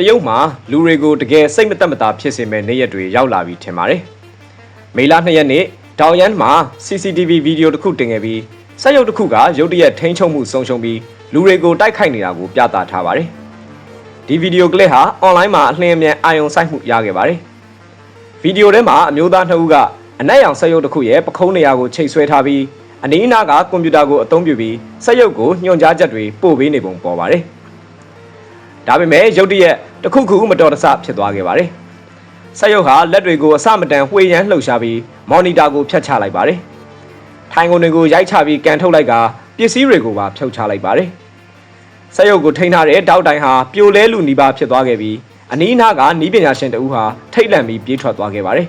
တရုတ်မှာလူတွေကိုတကယ်စိတ်မသက်မသာဖြစ်စေမဲ့နေ့ရက်တွေရောက်လာပြီထင်ပါတယ်။မေလ2ရက်နေ့တောင်ရန်မှာ CCTV ဗီဒီယိုတစ်ခုတင်ခဲ့ပြီးစက်ရုပ်တစ်ခုကရုတ်တရက်ထိန်းချုပ်မှုဆုံးရှုံးပြီးလူတွေကိုတိုက်ခိုက်နေတာကိုပြသထားပါတယ်။ဒီဗီဒီယိုကလစ်ဟာအွန်လိုင်းမှာအလင်းအမြန်အာရုံစိုက်မှုရခဲ့ပါတယ်။ဗီဒီယိုထဲမှာအမျိုးသားနှစ်ဦးကအနက်ရောင်စက်ရုပ်တစ်ခုရဲ့ပခုံးနေရာကိုချိတ်ဆွဲထားပြီးအနီးအနားကကွန်ပျူတာကိုအသုံးပြုပြီးစက်ရုပ်ကိုညွှန်ကြားချက်တွေပို့ပေးနေပုံပေါ်ပါတယ်။ ဒါပေမဲ့ရုတ်တရက်တစ်ခုခုမတော်တဆဖြစ်သွားခဲ့ပါတယ်။စက်ရုပ်ဟာလက်တွေကိုအစမတန်ဝှေ့ရမ်းလှုပ်ရှားပြီးမော်နီတာကိုဖျက်ချလိုက်ပါတယ်။ထိုင်ကုန်တွေကိုရိုက်ချပြီးကန်ထုတ်လိုက်ကပစ္စည်းတွေကိုပါဖြုတ်ချလိုက်ပါတယ်။စက်ရုပ်ကိုထိန်းထားတဲ့တောက်တိုင်ဟာပြိုလဲလူနီးပါးဖြစ်သွားခဲ့ပြီးအနီးအနားကနီးပညာရှင်တဦးဟာထိတ်လန့်ပြီးပြေးထွက်သွားခဲ့ပါတယ်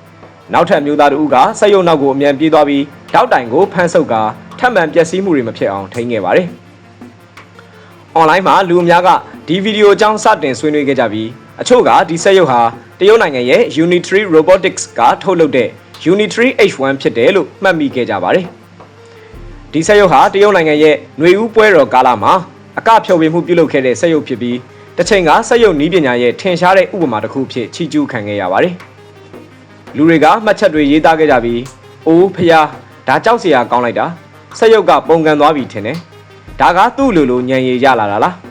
။နောက်ထပ်မျိုးသားတဦးကစက်ရုပ်နောက်ကိုအမြန်ပြေးသွားပြီးတောက်တိုင်ကိုဖမ်းဆုပ်ကာထပ်မံပျက်စီးမှုတွေမဖြစ်အောင်ထိန်းခဲ့ပါတယ်။ online မှာလူအများက ဒီဗီဒီယိုအကြောင်းစတင်ဆွေးနွေးခဲ့ကြပြီးအချို့ကဒီစက်ရုပ်ဟာတရုတ်နိုင်ငံရဲ့ Unitree Robotics ကထုတ်လုပ်တဲ့ Unitree H1 ဖြစ်တယ်လို့မှတ်မိခဲ့ကြပါတယ်။ဒီစက်ရုပ်ဟာတရုတ်နိုင်ငံရဲ့ຫນွေဦးပွဲတော်ကာလမှာအကဖြော်ပြမှုပြုလုပ်ခဲ့တဲ့စက်ရုပ်ဖြစ်ပြီးတစ်ချိန်ကစက်ရုပ်နီးပညာရဲ့ထင်ရှားတဲ့ဥပမာတစ်ခုဖြစ်ချီးကျူးခံခဲ့ရပါတယ်။လူတွေကမှတ်ချက်တွေရေးသားခဲ့ကြပြီးအိုးဖျားဒါကြောက်စရာကောင်းလိုက်တာစက်ရုပ်ကပုံကန်သွားပြီထင်တယ်။ဒါကသူ့လူလိုညံရည်ရလာတာလား။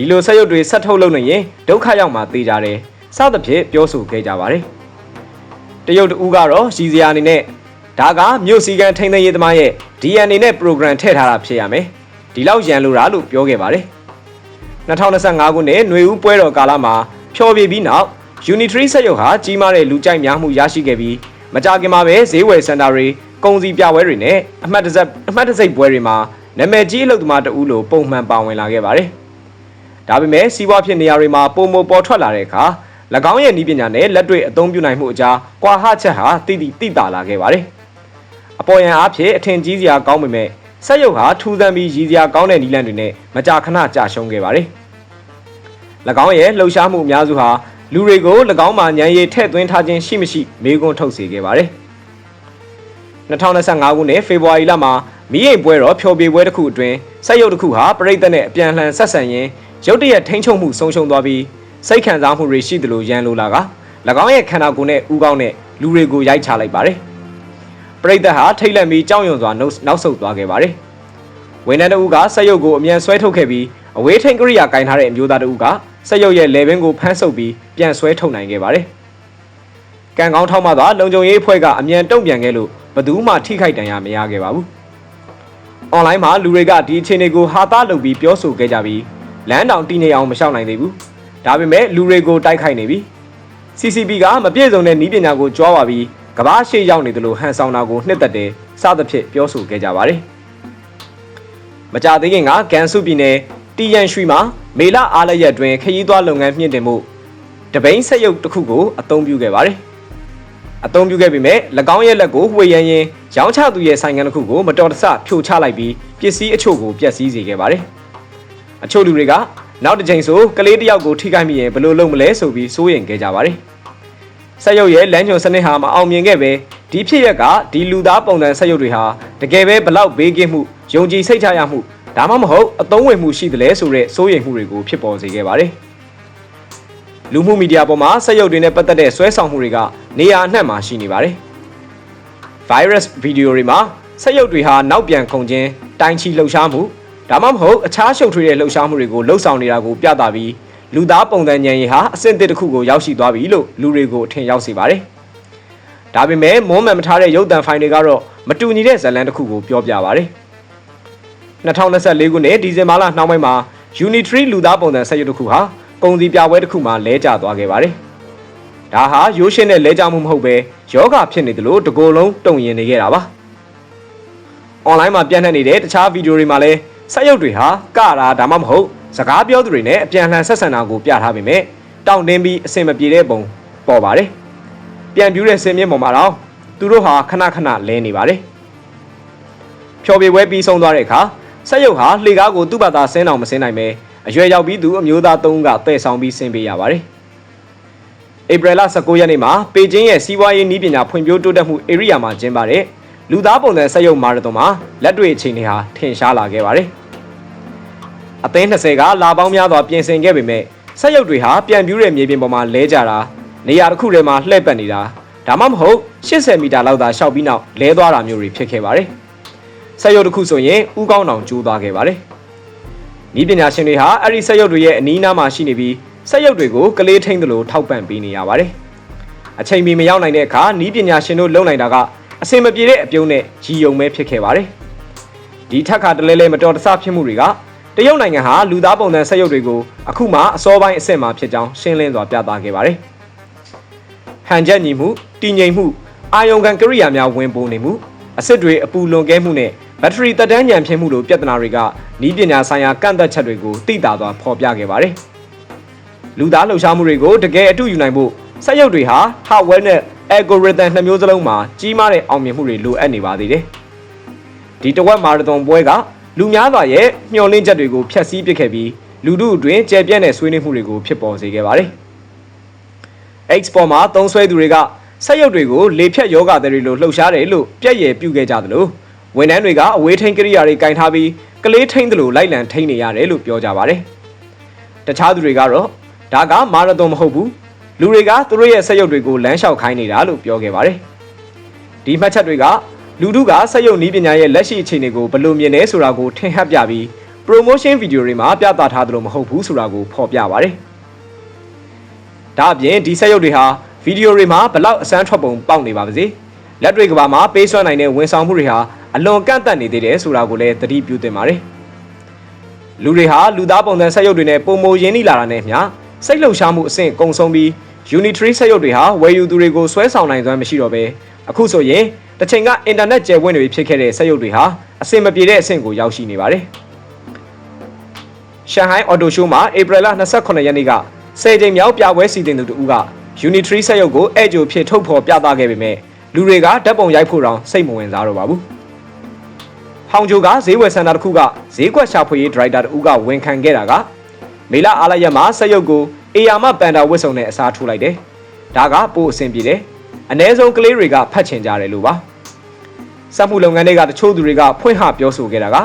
ဒီလိုစက်ရုပ်တွေဆက်ထုတ်လုပ်နေရင်ဒုက္ခရောက်မှသိကြတယ်။စသဖြင့်ပြောဆိုခဲ့ကြပါတယ်။တရုတ်တူကတော့ရည်စရာအနေနဲ့ဒါကမြို့စည်းကမ်းထိန်းသိမ်းရေးသမားရဲ့ DNA နဲ့ program ထည့်ထားတာဖြစ်ရမယ်။ဒီလောက်ရန်လိုတာလို့ပြောခဲ့ပါတယ်။2025ခုနှစ်ຫນွေဦးပွဲတော်ကာလမှာဖျော်ဖြေပြီးနောက် Unitary စက်ရုပ်ဟာကြီးမားတဲ့လူကြိုက်များမှုရရှိခဲ့ပြီးမကြခင်မှာပဲဈေးဝယ်စင်တာတွေကုန်စည်ပြပွဲတွေနဲ့အမှတ်တစက်အမှတ်တစိတ်ပွဲတွေမှာနာမည်ကြီးအလုပ်သမားတဦးလိုပုံမှန်ပါဝင်လာခဲ့ပါတယ်။ ဒါပေမဲ့စီးပွားဖြစ်နေရာတွေမှာပုံမပေါ်ထွက်လာတဲ့အခါ၎င်းရဲ့ဤပညာနဲ့လက်တွေ့အသုံးပြုနိုင်မှုအကြားကွာဟချက်ဟာတိတိတိတာလာခဲ့ပါတယ်။အပေါ်ယံအားဖြင့်အထင်ကြီးစရာကောင်းပေမဲ့စက်ရုပ်ဟာထူးဆန်းပြီးရည်စရာကောင်းတဲ့နီလန်တွေနဲ့မကြာခဏကြာရှုံးခဲ့ပါတယ်။၎င်းရဲ့လှုပ်ရှားမှုအများစုဟာလူတွေကို၎င်းမှာညံရည်ထည့်သွင်းထားခြင်းရှိမရှိမေးခွန်းထုတ်စေခဲ့ပါတယ်။2025ခုနှစ်ဖေဖော်ဝါရီလမှာ မီးရိမ်ပွဲတော်ဖျော်ဖြေပွဲတစ်ခုအတွင်းစက်ရုပ်တစ်ခုဟာပြိသက်နဲ့အပြန်အလှန်ဆက်ဆံရင်းရုတ်တရက်ထိန်းချုပ်မှုဆုံးရှုံးသွားပြီးစိတ်ခံစားမှုတွေရှိသလိုရန်လိုလာက၎င်းရဲ့ခန္ဓာကိုယ်နဲ့ဥကောင်းနဲ့လူတွေကိုရိုက်ချလိုက်ပါတယ်။ပြိသက်ဟာထိတ်လန့်ပြီးကြောက်ရွံ့စွာနောက်ဆုတ်သွားခဲ့ပါတယ်။ဝန်ထမ်းတဦးကစက်ရုပ်ကိုအမြန်ဆွဲထုတ်ခဲ့ပြီးအဝေးထိန်ကရိယာကင်ထားတဲ့အမျိုးသားတဦးကစက်ရုပ်ရဲ့လေဘင်းကိုဖမ်းဆုပ်ပြီးပြန်ဆွဲထုတ်နိုင်ခဲ့ပါတယ်။ကံကောင်းထောက်မှသာလုံခြုံရေးအဖွဲ့ကအမြန်တုံ့ပြန်ခဲ့လို့ဘယ်သူမှထိခိုက်ဒဏ်ရာမရခဲ့ပါဘူး။ online မှာလူတွေကဒီအခြေအနေကိုဟာသားလုပ်ပြီးပြောဆိုခဲ့ကြပြီးလမ်းတောင်တည်နေအောင်မလျှောက်နိုင်သေးဘူး။ဒါပေမဲ့လူတွေကိုတိုက်ခိုက်နေပြီ။ CCP ကမပြည့်စုံတဲ့နည်းပညာကိုကြွားပါပြီးကဘာရှေ့ရောက်နေတယ်လို့ဟန်ဆောင်တာကိုနှစ်သက်တယ်စသဖြင့်ပြောဆိုခဲ့ကြပါတယ်။မကြသေးခင်ကကန်စုပြည်နယ်တီယန်ရွှီမှာမေလအားလရက်တွင်ခရီးသွားလုပ်ငန်းမြင့်တင်မှုတပိန်းဆက်ရုပ်တစ်ခုကိုအသုံးပြုခဲ့ပါတယ်။ အသုံးပြုခဲ့ပေမဲ့၎င်းရဲ့လက်ကိုဝှေ့ရန်ရင်ရောင်းချသူရဲ့ဆိုင်ငံတစ်ခုကိုမတော်တဆဖြိုချလိုက်ပြီးပစ္စည်းအချို့ကိုပျက်စီးစေခဲ့ပါတယ်။အချို့လူတွေကနောက်တစ်ချိန်ဆိုကလေးတစ်ယောက်ကိုထိခိုက်မိရင်ဘယ်လိုလုပ်မလဲဆိုပြီးစိုးရိမ်ခဲ့ကြပါတယ်။ဆက်ရုပ်ရဲ့လမ်းညွန်စနစ်ဟာမအောင်မြင်ခဲ့ပဲဒီဖြစ်ရက်ကဒီလူသားပုံစံဆက်ရုပ်တွေဟာတကယ်ပဲဘလောက်ဘေးကင်းမှုယုံကြည်စိတ်ချရမှုဒါမှမဟုတ်အသုံးဝင်မှုရှိသလဲဆိုတဲ့စိုးရိမ်မှုတွေကိုဖြစ်ပေါ်စေခဲ့ပါတယ်။ လူမှုမီဒီယာပေါ်မှာဆက်ရုပ်တွေနဲ့ပတ်သက်တဲ့ဆွဲဆောင်မှုတွေကနေရာအနှံ့မှာရှိနေပါတယ်။ virus ဗီဒီယိုတွေမှာဆက်ရုပ်တွေဟာနောက်ပြန်ခုန်ခြင်းတိုင်းချီလှုပ်ရှားမှုဒါမှမဟုတ်အခြားရှုပ်ထွေးတဲ့လှုပ်ရှားမှုတွေကိုလှုပ်ဆောင်နေတာကိုပြသပြီးလူသားပုံစံဉာဏ်ရည်ဟာအဆင့်တစ်တစ်ခုကိုရောက်ရှိသွားပြီလို့လူတွေကိုအထင်ရောက်စေပါတယ်။ဒါပေမဲ့မွန်းမှန်မထားတဲ့ရုပ်သံဖိုင်တွေကတော့မတူညီတဲ့ဇာတ်လမ်းတစ်ခုကိုပြောပြပါတယ်။2024ခုနှစ်ဒီဇင်ဘာလနှောင်းပိုင်းမှာ Unitree လူသားပုံစံဆက်ရုပ်တစ်ခုဟာ ပုံစည်ပြပွဲတစ်ခုမှာလဲကျသွားခဲ့ပါတယ်။ဒါဟာရိုးရှင်းတဲ့လဲကျမှုမဟုတ်ပဲယောဂဖြစ်နေတယ်လို့တကိုယ်လုံးတုံရင်နေခဲ့တာပါ။ online မှာပြန့်နှံ့နေတဲ့တခြားဗီဒီယိုတွေမှာလည်းဆက်ရုပ်တွေဟာကတာဒါမှမဟုတ်စကားပြောသူတွေနဲ့အပြန်အလှန်ဆက်ဆံတာကိုပြထားပေမဲ့တောင့်တင်းပြီးအဆင်မပြေတဲ့ပုံပေါ်ပါတယ်။ပြန်ပြူးတဲ့ဆင်မြင့်ပေါ်မှာတော့သူတို့ဟာခဏခဏလဲနေပါတယ်။ဖြော်ပြပွဲပြီးဆုံးသွားတဲ့အခါဆက်ရုပ်ဟာလှေကားကိုသူ့ဘာသာဆင်းအောင်မဆင်းနိုင်ပဲ အရွယ်ရောက်ပြီးသူအမျိုးသား၃ဦးကတည်ဆောင်ပြီးဆင်းပေးရပါတယ်။ဧပြီလ19ရက်နေ့မှာပေကျင်းရဲ့စီးပွားရေးနည်းပညာဖွံ့ဖြိုးတိုးတက်မှု area မှာကျင်းပတဲ့လူသားပုံစံဆက်ရုပ်မာရသွန်မှာလက်တွေ့အခြေအနေဟာထင်ရှားလာခဲ့ပါတယ်။အသင်း20ကလာပေါင်းများစွာပြင်ဆင်ခဲ့ပေမဲ့ဆက်ရုပ်တွေဟာပြန်ပြူးတဲ့မြေပြင်ပေါ်မှာလဲကြတာနေရာတစ်ခုထဲမှာလှည့်ပတ်နေတာဒါမှမဟုတ်80မီတာလောက်သာရှောက်ပြီးနောက်လဲသွားတာမျိုးတွေဖြစ်ခဲ့ပါတယ်ဆက်ရုပ်တစ်ခုဆိုရင်ဥကောင်းတောင်ကျိုးသွားခဲ့ပါတယ် ဤပညာရှင်တွေဟာအဲ့ဒီဆက်ရုပ်တွေရဲ့အနီးနားမှာရှိနေပြီးဆက်ရုပ်တွေကိုကလေးထိန်းသလိုထောက်ပံ့ပေးနေရပါတယ်အချိန်မီမရောက်နိုင်တဲ့အခါဤပညာရှင်တို့လုံနိုင်တာကအစင်မပြေတဲ့အပြုံးနဲ့ရီယုံပဲဖြစ်ခဲ့ပါတယ်ဒီထက်ခါတလဲလဲမတော်တဆဖြစ်မှုတွေကတရုတ်နိုင်ငံဟာလူသားပုံစံဆက်ရုပ်တွေကိုအခုမှအစောပိုင်းအဆင့်မှာဖြစ်ကြောင်းရှင်းလင်းစွာပြသခဲ့ပါတယ်ဟန်ချက်ညီမှုတည်ငြိမ်မှုအာယုံခံကိရိယာများဝင်ပိုးနေမှုအစစ်တွေအပူလွန်ကဲမှုနဲ့ ဘက်ထရီတက်တန်းညံဖြစ်မှုလိုပြဿနာတွေကဤပညာဆိုင်ရာကန့်သက်ချက်တွေကိုသိတာစွာဖော်ပြခဲ့ပါတယ်လူသားလှုပ်ရှားမှုတွေကိုတကယ်အတူယူနိုင်ဖို့စက်ရုပ်တွေဟာ hardware နဲ့ algorithm နှစ်မျိုးစလုံးမှာကြီးမားတဲ့အောင်မြင်မှုတွေလိုအပ်နေပါသေးတယ်ဒီတဝက်မာရသွန်ပွဲကလူများစွာရဲ့မျှော်လင့်ချက်တွေကိုဖျက်ဆီးပစ်ခဲ့ပြီးလူထုအတွင်းကျယ်ပြန့်တဲ့ဆွေးနွေးမှုတွေကိုဖြစ်ပေါ်စေခဲ့ပါတယ်။ X ပေါ်မှာသုံးဆွဲသူတွေကဆက်ရုပ်တွေကိုလေဖြတ်ယောဂတွေလိုလှုပ်ရှားတယ်လို့ပြက်ရယ်ပြုခဲ့ကြသလို ဝန်ထမ်းတွေကအဝေးထိန်ကိရိယာတွေကင်ထားပြီးကလေးထိန်သလိုလိုက်လံထိန်နေရတယ်လို့ပြောကြပါတယ်။တခြားသူတွေကတော့ဒါကမာရသွန်မဟုတ်ဘူးလူတွေကသူတို့ရဲ့ဆက်ရုပ်တွေကိုလမ်းလျှောက်ခိုင်းနေတာလို့ပြောခဲ့ပါတယ်။ဒီမှတ်ချက်တွေကလူထုကဆက်ရုပ်နည်းပညာရဲ့လက်ရှိအခြေအနေကိုဘယ်လိုမြင်လဲဆိုတာကိုထင်ဟပ်ပြပြီး promotion video တွေမှာပြသထားသလိုမဟုတ်ဘူးဆိုတာကိုဖော်ပြပါတယ်။ဒါအပြင်ဒီဆက်ရုပ်တွေဟာဗီဒီယိုတွေမှာဘလောက်အစမ်းထွက်ပုံပေါက်နေပါပါစေ။လက်တွေကဘာမှာပေးစွမ်းနိုင်တဲ့ဝန်ဆောင်မှုတွေဟာ အလွန်ကန့်သတ်နေသေးတယ်ဆိုတာကိုလည်းသတိပြုသင့်ပါတယ်။လူတွေဟာလူသားပုံစံဆက်ရုပ်တွေနဲ့ပုံမရင်းနှီးလာတာနဲ့မျှစိတ်လှုပ်ရှားမှုအဆင့်ကုံဆုံးပြီး Unitary ဆက်ရုပ်တွေဟာဝယ်ယူသူတွေကိုဆွဲဆောင်နိုင်စွမ်းမရှိတော့ဘဲအခုဆိုရင်တစ်ချိန်ကအင်တာနက်ကျယ်ဝန်းတွေဖြစ်ခဲ့တဲ့ဆက်ရုပ်တွေဟာအဆင်မပြေတဲ့အဆင့်ကိုရောက်ရှိနေပါတယ်။ရှန်ဟိုင်းအော်တိုရှိုးမှာဧပြီလ28ရက်နေ့က10ကြိမ်မြောက်ပြပွဲစီစဉ်သူတူက Unitary ဆက်ရုပ်ကိုအဲ့ကြိုဖြစ်ထုတ်ဖော်ပြသခဲ့ပေမဲ့လူတွေကဓာတ်ပုံရိုက်ဖို့တောင်စိတ်မဝင်စားတော့ပါဘူး။ ဟောင်ဂျိုကဈေးဝယ်စင်တာတစ်ခုကဈေးကွက်ရှာဖွေရေးဒရိုက်တာတူကဝန်ခံခဲ့တာကမေလအားလရက်မှာဆက်ရုပ်ကိုအေယာမပန်တာဝစ်စုံနဲ့အစားထိုးလိုက်တယ်။ဒါကပိုအဆင်ပြေတယ်။အ ਨੇ ဆုံးကလေးတွေကဖတ်ချင်ကြတယ်လို့ပါ။စက်မှုလုပ်ငန်းတွေကတချို့သူတွေကဖွင့်ဟပြောဆိုခဲ့တာက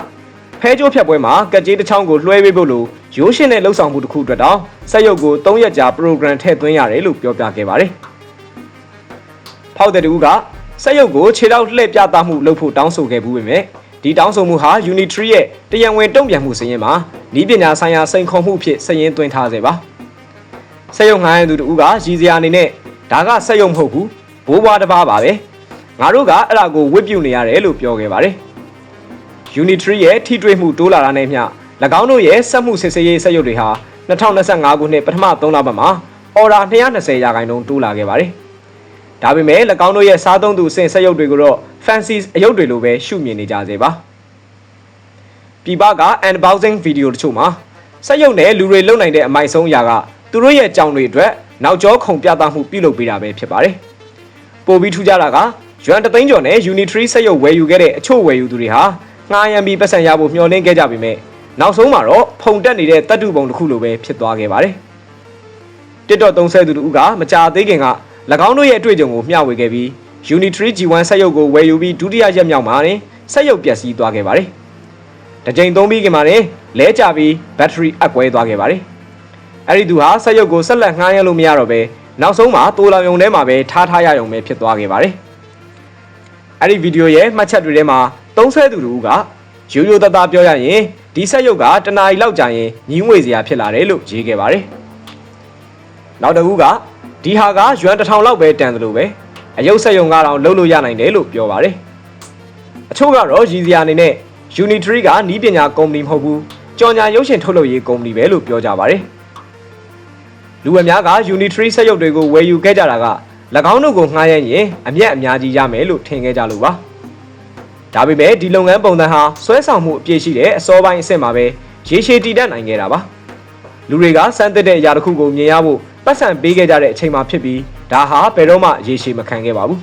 ဖဲကြိုးဖြတ်ပွဲမှာကကြေးတစ်ချောင်းကိုလွှဲပေးဖို့လို့ရိုးရှင်းတဲ့လှုပ်ဆောင်မှုတစ်ခုအတွက်တောင်စက်ရုပ်ကို3ရက်ကြာ program ထည့်သွင်းရတယ်လို့ပြောပြခဲ့ပါတယ်။ဖောက်တဲ့တူကစက်ရုပ်ကိုခြေထောက်လှည့်ပြသမှုလုပ်ဖို့တောင်းဆိုခဲ့ဘူးပေမဲ့ ဒီတောင်းဆိုမှုဟာ Unitry ရဲ့တရံဝင်တုံ့ပြန်မှုစရင်မှာဤပညာဆိုင်ရာစိန်ခေါ်မှုဖြစ်စရင်သွင်းထားစေပါ။စက်ရုပ်ငှားရသူတူကရည်စရာအနေနဲ့ဒါကစက်ရုပ်မဟုတ်ဘူးဘိုးဘွားတစ်ပါးပါပဲ။ငါတို့ကအဲ့ဒါကိုဝစ်ပြုတ်နေရတယ်လို့ပြောခဲ့ပါတယ်။ Unitry ရဲ့ထိတွေ့မှုတိုးလာတာနဲ့မျှ၎င်းတို့ရဲ့စက်မှုစစ်ဆေးရေးစက်ရုပ်တွေဟာ2025ခုနှစ်ပထမ3လပတ်မှာအော်ဒါ220ရာခိုင်နှုန်းတိုးလာခဲ့ပါတယ်။ ဒါပေမဲ့၎င်းတို့ရဲ့စားသုံးသူအဆင့်စက်ရုပ်တွေကိုတော့ fancy အရုပ်တွေလိုပဲရှုမြင်နေကြစေပါ။ပြည်ပက unboxing video တချို့မှာစက်ရုပ်နဲ့လူတွေလုံနိုင်တဲ့အမိုက်ဆုံးအရာကသူတို့ရဲ့ကြောင်တွေအတွက်နောက်ကျောခုံပြသမှုပြုလုပ်ပေးတာပဲဖြစ်ပါတယ်။ပိုပြီးထူးခြားတာကရွမ်တသိန်းကျော်နဲ့ Unitary စက်ရုပ်ဝယ်ယူခဲ့တဲ့အချို့ဝယ်ယူသူတွေဟာငှားရမ်းပြီးပတ်စံရဖို့မျှော်လင့်ခဲ့ကြပေမဲ့နောက်ဆုံးမှာတော့ဖုန်တက်နေတဲ့တပ်တုပုံတစ်ခုလိုပဲဖြစ်သွားခဲ့ပါတယ်။ TikTok သုံးဆဲသူတို့ကမကြာသေးခင်က၎ င်းတို့ရဲ့အတွေ့အကြုံကိုမျှဝေခဲ့ပြီး Unitary G1 စက်ရုပ်ကိုဝယ်ယူပြီးဒုတိယရက်မြောက်မှာတင်စက်ရုပ်ပျက်စီးသွားခဲ့ပါတယ်။တစ်ကြိမ်သုံးပြီးခင်မှာတင်လဲကျပြီးဘက်ထရီအက်ကွဲသွားခဲ့ပါတယ်။အဲ့ဒီသူဟာစက်ရုပ်ကိုဆက်လက်ငှားရမ်းလို့မရတော့ပဲနောက်ဆုံးမှာတိုးလောင်ယုံထဲမှာပဲထားထားရယုံပဲဖြစ်သွားခဲ့ပါတယ်။အဲ့ဒီဗီဒီယိုရဲ့မှတ်ချက်တွေထဲမှာသုံးဆဲသူတို့ကရိုးရိုးသားသားပြောရရင်ဒီဆက်ရုပ်ကတနားရီလောက်ကြာရင်ညီးငွေစရာဖြစ်လာတယ်လို့ရေးခဲ့ပါတယ်။နောက်တစ်ခုက ဒီဟာကရွမ်တစ်ထောင်လောက်ပဲတန်တယ်လို့ပဲအယုတ်ဆက်ယုံကတော့လုံးလို့ရနိုင်တယ်လို့ပြောပါတယ်။အချို့ကတော့ရည်စရာအနေနဲ့ Unitary ကနီးပညာကုမ္ပဏီမဟုတ်ဘူးကြော်ညာရုပ်ရှင်ထုတ်လုပ်ရေးကုမ္ပဏီပဲလို့ပြောကြပါတယ်။လူအများက Unitary ဆက်ရုပ်တွေကိုဝယ်ယူခဲ့ကြတာက၎င်းတို့ကိုငှားရမ်းရင်အမျက်အများကြီးရမယ်လို့ထင်ခဲ့ကြလို့ပါ။ဒါပေမဲ့ဒီလုပ်ငန်းပုံစံဟာဆွဲဆောင်မှုအပြည့်ရှိတဲ့အစောပိုင်းအဆင့်မှာပဲရေရှည်တည်တတ်နိုင်ခဲ့တာပါလူတွေကစမ်းသစ်တဲ့အရာတစ်ခုကိုမြင်ရဖို့ ပတ်စံပေးခဲ့ကြတဲ့အချိန်မှာဖြစ်ပြီးဒါဟာဘယ်တော့မှရေရှည်မခံခဲ့ပါဘူး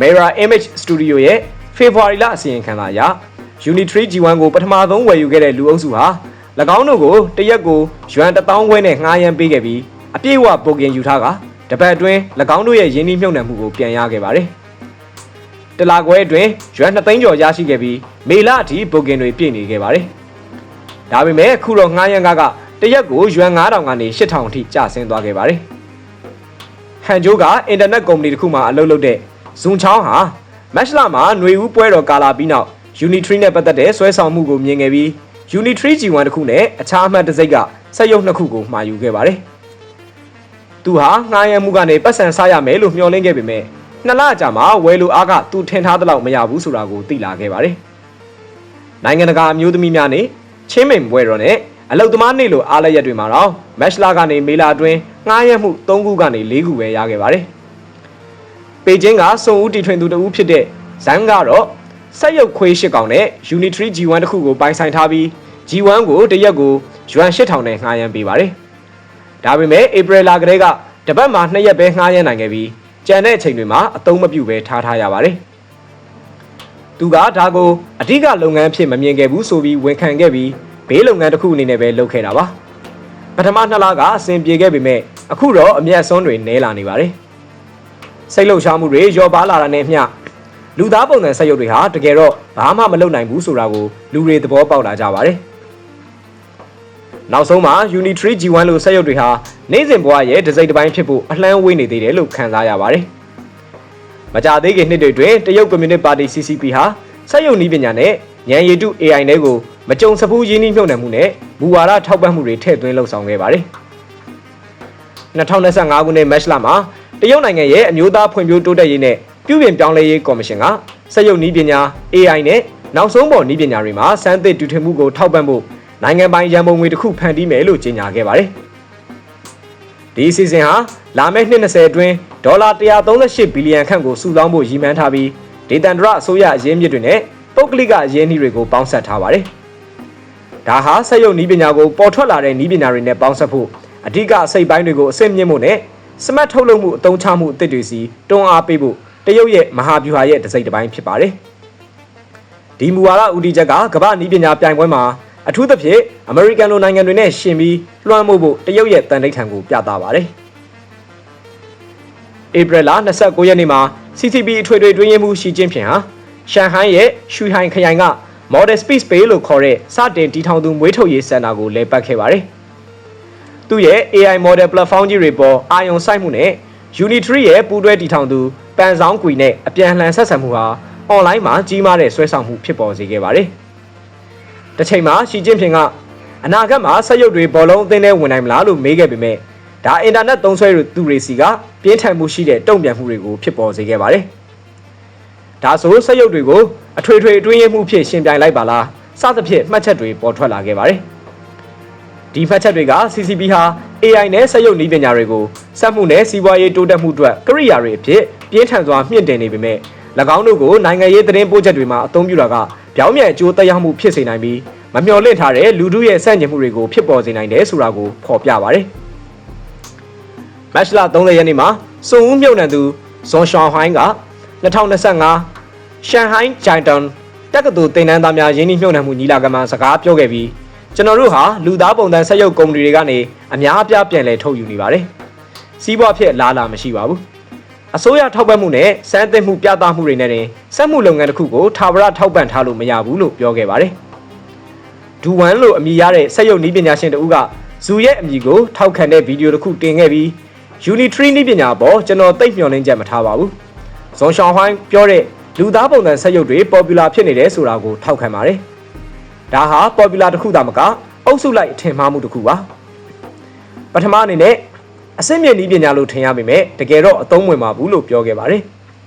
Mera Image Studio ရဲ့ February လအစီရင်ခံစာအရ Unitary G1 ကိုပထမဆုံးဝယ်ယူခဲ့တဲ့လူအုပ်စုဟာ၎င်းတို့ကိုတရက်ကိုယွမ်1000ခွဲနဲ့ငှားရမ်းပေးခဲ့ပြီးအပြည့်အဝပိုကင်ယူထားကတပတ်အတွင်း၎င်းတို့ရဲ့ရင်းနှီးမြှုပ်နှံမှုကိုပြန်ရခဲ့ပါတယ်။တလာခွဲအတွင်းရွမ်2သိန်းကျော်ရရှိခဲ့ပြီးမေလအထိဘုတ်ကင်တွေပြည့်နေခဲ့ပါတယ်။ဒါပေမဲ့အခုတော့ငှားရမ်းကားက တရက်ကိုယွမ်9000ကနေ8000အထိကျဆင်းသွားခဲ့ပါတယ်ဟန်ဂျိုးကအင်တာနက်ကုမ္ပဏီတစ်ခုမှအလုပ်လုပ်တဲ့ဇွန်ချောင်းဟာမက်ရှလာမှာຫນွေဦးပွဲတော်ကာလာပြီးနောက် Unitree နဲ့ပတ်သက်တဲ့ဆွဲဆောင်မှုကိုမြင်ခဲ့ပြီး Unitree G1 တစ်ခုနဲ့အခြားအမှတ်တစ်စိတ်ကစက်ရုပ်နှစ်ခုကိုမှာယူခဲ့ပါတယ်။သူဟာငှားရမ်းမှုကနေပတ်စံစားရမယ်လို့မျှော်လင့်ခဲ့ပေမဲ့နှစ်လကြာမှဝယ်လိုအားကသူထင်ထားသလောက်မရဘူးဆိုတာကိုသိလာခဲ့ပါတယ်။နိုင်ငံတကာအမျိုးသမီးများနဲ့ချင်းမိန်ပွဲတော်နဲ့ အလုတ်သမားနေ့လိုအားလရက်တွေမှာတော့မက်ရှလာကနေမေလာအတွင်းငှားရမ်းမှု၃ခုကနေ၄ခုပဲရခဲ့ပါတယ်။ပေကျင်းကစုံဦးတီထွင်သူတဦးဖြစ်တဲ့ဇန်ကတော့ဆက်ရုပ်ခွေးရှစ်ကောင်နဲ့ Unitary G1 တစ်ခုကိုပိုင်ဆိုင်ထားပြီး G1 ကိုတရက်ကိုယွမ်8000နဲ့ငှားရမ်းပေးပါတယ်။ဒါပေမဲ့ဧပြီလကတည်းကတပတ်မှာ2ရက်ပဲငှားရမ်းနိုင်ခဲ့ပြီးကြံတဲ့အချိန်တွေမှာအသုံးမပြုဘဲထားထားရပါတယ်။သူကဒါကိုအဓိကလုပ်ငန်းဖြစ်မမြင်ခဲ့ဘူးဆိုပြီးဝန်ခံခဲ့ပြီး ဘေးလုပ်ငန်းတစ်ခုအနေနဲ့ပဲလုပ်ခဲ့တာပါ။ပထမနှစ်လကအဆင်ပြေခဲ့ပေမဲ့အခုတော့အမျက်ဆုံးတွေနဲလာနေပါတယ်။စိတ်လှုပ်ရှားမှုတွေရောပါလာတာနဲ့မျှလူသားပုံစံဆက်ရုပ်တွေဟာတကယ်တော့ဘာမှမလုပ်နိုင်ဘူးဆိုတာကိုလူတွေသဘောပေါက်လာကြပါတယ်။နောက်ဆုံးမှာ Unitree G1 လို့ဆက်ရုပ်တွေဟာနေ့စဉ်ဘဝရဲ့ဒီဇိုင်းတစ်ပိုင်းဖြစ်ဖို့အလှမ်းဝေးနေသေးတယ်လို့ခန်းစားရပါတယ်။မကြသေးခင်နှစ်တွေတွင်တရုတ်ကွန်မြူနစ်ပါတီ CCP ဟာဆက်ရုပ်နည်းပညာနဲ့ ဉာဏ်ရည်တု AI တွေကိုမကြုံစဖူးရင်းနှီးမြှုပ်နှံမှုနဲ့မူဝါဒထောက်ပံ့မှုတွေထည့်သွင်းလှုပ်ဆောင်ခဲ့ပါတယ်။2025ခုနှစ်မတ်လမှာတရုတ်နိုင်ငံရဲ့အမျိုးသားဖွံ့ဖြိုးတိုးတက်ရေးနဲ့ပြုပြင်ပြောင်းလဲရေးကော်မရှင်ကစက်ရုပ်နည်းပညာ AI နဲ့နောက်ဆုံးပေါ်နည်းပညာတွေမှာစမ်းသစ်တူထွင်မှုကိုထောက်ပံ့ဖို့နိုင်ငံပိုင်ရန်ပုံငွေတစ်ခုဖန်တီးမယ်လို့ကြေညာခဲ့ပါတယ်။ဒီအစီအစဉ်ဟာလာမယ့်နှစ်20အတွင်းဒေါ်လာ138ဘီလီယံခန့်ကိုစုဆောင်းဖို့ရည်မှန်းထားပြီးဒေသန္တရအစိုးရအရင်းမြစ်တွေနဲ့ ပုဂ္ဂလိကအရင်းနှီးတွေကိုပေါင်းစပ်ထားပါတယ်။ဒါဟာစက်ရုပ်နည်းပညာကိုပေါ်ထွက်လာတဲ့နည်းပညာတွေနဲ့ပေါင်းစပ်ဖို့အဓိကအစိတ်ပိုင်းတွေကိုအဆင့်မြင့်ဖို့နဲ့စမတ်ထုတ်လုပ်မှုအသုံးချမှုအသစ်တွေစီတွန်းအားပေးဖို့တရုတ်ရဲ့မဟာဗျူဟာရဲ့တစိမ့်တစ်ပိုင်းဖြစ်ပါတယ်။ဒီမူဝါဒဦးတည်ချက်ကကမ္ဘာနည်းပညာပြိုင်ပွဲမှာအထူးသဖြင့်အမေရိကန်လိုနိုင်ငံတွေနဲ့ရှင်ပြီးလွှမ်းမိုးဖို့တရုတ်ရဲ့တန်ဋိဌာန်ကိုပြသပါတယ်။ဧပြီလ29ရက်နေ့မှာ CCP အထွေထွေတွင်းရေးမှူးရှီကျင်းဖျင်ဟာ ရှန်ဟိုင်းရဲ့ရှူဟိုင်ခရိုင်က Model Space Bay လို့ခေါ်တဲ့စတင်တီထောင်သူမွေးထုတ်ရေးစင်တာကိုလဲပတ်ခဲ့ပါတယ်။သူ့ရဲ့ AI model platform ကြီးတွေပေါ်အာယုံစိုက်မှုနဲ့ Unitree ရဲ့ပူးတွဲတီထောင်သူပန်ဆောင်ကွီနဲ့အပြန်လှန်ဆက်ဆံမှုဟာအွန်လိုင်းမှာကြီးမားတဲ့ဆွဲဆောင်မှုဖြစ်ပေါ်စေခဲ့ပါတယ်။တစ်ချိန်မှာရှီကျင်းဖင်ကအနာဂတ်မှာဆက်ရုပ်တွေဘောလုံးအသင်းထဲဝင်နိုင်မလားလို့မေးခဲ့ပေမဲ့ဒါအင်တာနက်သုံးစွဲသူတွေစီကပြင်းထန်မှုရှိတဲ့တုံ့ပြန်မှုတွေကိုဖြစ်ပေါ်စေခဲ့ပါတယ်။ ဒါဆိုဆက်ရုပ်တွေကိုအထွေထွေအတွင်းရမှုဖြစ်ရှင်ပြိုင်လိုက်ပါလားစသဖြင့်မှတ်ချက်တွေပေါ်ထွက်လာခဲ့ပါတယ်။ဒီမှတ်ချက်တွေက CCP ဟာ AI နဲ့ဆက်ရုပ်နည်းပညာတွေကိုစက်မှုနဲ့စီးပွားရေးတိုးတက်မှုအတွက်ကိရိယာတွေအဖြစ်ပြင်းထန်စွာမြင့်တင်နေပေမဲ့၎င်းတို့ကိုနိုင်ငံရေးသတင်းပို့ချက်တွေမှာအသုံးပြုတာကပြောင်းပြန်အကျိုးသက်ရောက်မှုဖြစ်စေနိုင်ပြီးမမျှော်လင့်ထားတဲ့လူထုရဲ့စန့်ကျင်မှုတွေကိုဖြစ်ပေါ်စေနိုင်တယ်ဆိုတာကိုဖော်ပြပါတယ်။မတ်လ30ရက်နေ့မှာစုံဦးမြုပ်နှံသူဇွန်ရှောင်းဟိုင်းက 2025ရှန်ဟိုင်းဂျိုင်တန်တက္ကသိုလ်တင်နန်းသားများရင်းနှီးမြှုပ်နှံမှုညီလာခံမှာစကားပြောခဲ့ပြီးကျွန်တော်တို့ဟာလူသားပုံစံဆက်ရုပ်ကုမ္ပဏီတွေကနေအများအပြားပြန်လည်ထုတ်ယူနေပါတယ်။စီးပွားဖြစ်လားလာမရှိပါဘူး။အစိုးရထောက်ပံ့မှုနဲ့စမ်းသစ်မှုပြသမှုတွေနဲ့တင်စက်မှုလုပ်ငန်းတစ်ခုကိုထာဝရထောက်ပံ့ထားလို့မရဘူးလို့ပြောခဲ့ပါတယ်။ဒူဝမ်လို့အမည်ရတဲ့စက်ရုပ်နည်းပညာရှင်တဦးကဇူရဲ့အမည်ကိုထောက်ခံတဲ့ဗီဒီယိုတစ်ခုတင်ခဲ့ပြီး Unitree နည်းပညာပေါ်ကျွန်တော်သိပ်မျှော်လင့်ချက်မထားပါဘူး။ ဇွန်ရှောင်းဟိုင်းပြောတဲ့လူသားပုံစံဆက်ရုပ်တွေ popular ဖြစ်နေတယ်ဆိုတာကိုထောက်ခံပါတယ်။ဒါဟာ popular တစ်ခုသာမကအုပ်စုလိုက်အထင်မှားမှုတစ်ခုပါ။ပထမအနေနဲ့အစစ်မြင့်နည်းပညာလို့ထင်ရပေမဲ့တကယ်တော့အသုံးဝင်ပါဘူးလို့ပြောခဲ့ပါတယ်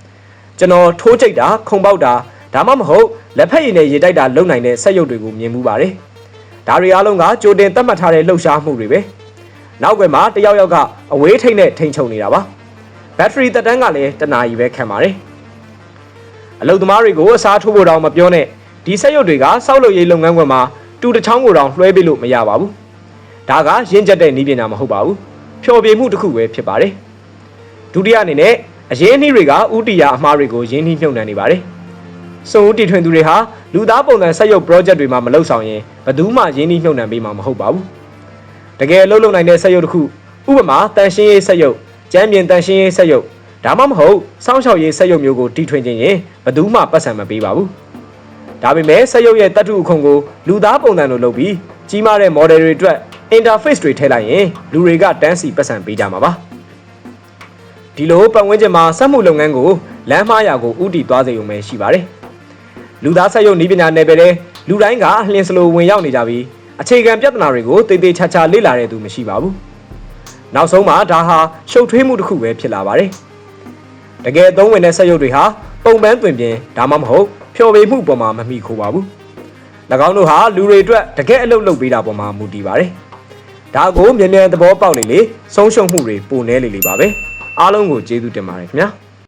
။ကျွန်တော်ထိုးကြိတ်တာခုံပေါက်တာဒါမှမဟုတ်လက်ဖက်ရည်နဲ့ရေတိုက်တာလုံနိုင်တဲ့ဆက်ရုပ်တွေကိုမြင်မှုပါတယ်။ဒါတွေအားလုံးကကြိုတင်သတ်မှတ်ထားတဲ့လှုပ်ရှားမှုတွေပဲ။နောက်ွယ်မှာတယောက်ယောက်ကအဝေးထိတ်နဲ့ထိန်ချုံနေတာပါ။ ဘက်ထရီသက်တမ်းကလည်းတနာရီပဲခံပါတယ်။အလုပ်သမားတွေကိုအစားထိုးဖို့တောင်မပြောနဲ့ဒီဆက်ရုပ်တွေကစောက်လုပ်ရေးလုပ်ငန်းခွင်မှာတူတစ်ချောင်းကိုတောင်လွှဲပေးလို့မရပါဘူး။ဒါကရင့်ကျက်တဲ့နည်းပညာမဟုတ်ပါဘူး။ဖျော်ဖြေမှုတစ်ခုပဲဖြစ်ပါတယ်။ဒုတိယအနေနဲ့အရင်းအနှီးတွေကဥတီယာအမှားတွေကိုရင်းနှီးမြှုပ်နှံနေပါတယ်။စုံဦးတီထွင်သူတွေဟာလူသားပုံစံဆက်ရုပ် project တွေမှာမလုပ်ဆောင်ရင်ဘယ်သူမှရင်းနှီးမြှုပ်နှံပေးမှာမဟုတ်ပါဘူး။တကယ်လှုပ်လှုပ်နိုင်တဲ့ဆက်ရုပ်တစ်ခုဥပမာတန်ရှင်းရေးဆက်ရုပ် ကျမ်းပြင်တန်ရှင်းရေးဆက်ရုပ်ဒါမှမဟုတ်စောင်းရှောက်ရေးဆက်ရုပ်မျိုးကိုတီထွင်ခြင်းရင်ဘယ်သူမှပတ်စံမပေးပါဘူး။ဒါပေမဲ့ဆက်ရုပ်ရဲ့တတ်ထုအခွန်ကိုလူသားပုံစံလိုလုပ်ပြီးကြီးမားတဲ့ model တွေအတွက် interface တွေထည့်လိုက်ရင်လူတွေကတန်းစီပတ်စံပေးကြမှာပါဒီလိုပတ်ဝန်းကျင်မှာစက်မှုလုပ်ငန်းကိုလမ်းမှားရာကိုဥတီသွားစေုံပဲရှိပါတယ်လူသားဆက်ရုပ်နည်းပညာနယ်ပယ်တဲ့လူတိုင်းကလှင်စလိုဝင်ရောက်နေကြပြီးအခြေခံပြဿနာတွေကိုတေးသေးချာချာလေ့လာတဲ့သူမရှိပါဘူး နောက်ဆုံးမှာဒါဟာရှုပ်ထွေးမှုတစ်ခုပဲဖြစ်လာပါတယ်တကယ်အသုံးဝင်တဲ့ဆက်ရုပ်တွေဟာပုံပန်းတွင်ပြင်ဒါမှမဟုတ်ဖျော်ဖြေမှုပေါ်မှာမမိခိုးပါဘူး၎င်းတို့ဟာလူတွေအတွက်တကယ်အလုပ်လုပ်ပေးတာပေါ်မှာမူတည်ပါတယ်ဒါကိုမြန်မြန်သဘောပေါက်လေလေဆုံးရှုံးမှုတွေပိုနေလေလေပါပဲအားလုံးကိုကျေးဇူးတင်ပါတယ်ခင်ဗျာ